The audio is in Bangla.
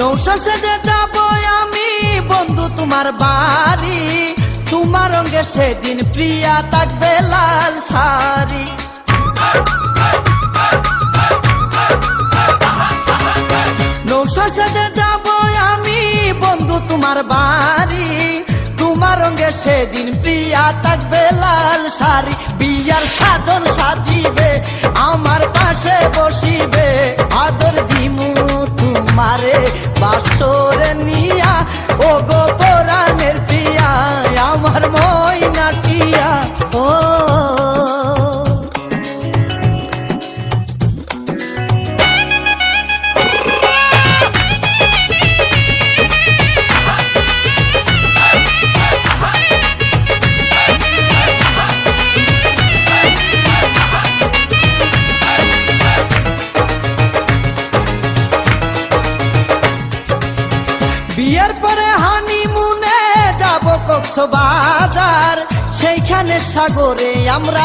নৌশো সেজে যাব আমি, বন্ধু তোমার বাড়ি। তোমার রঙে সেদিন প্রিয়া থাকবে লাল শাড়ি। নৌশো সেজে যাব আমি, বন্ধু তোমার বাড়ি। তোমার রঙে সেদিন প্রিয়া থাকবে লাল শাড়ি। বিয়ার সাধন সাজিবে আমার বিয়ের পরে হানিমুনে যাব কক্সবাজার। সেইখানে সাগরে আমরা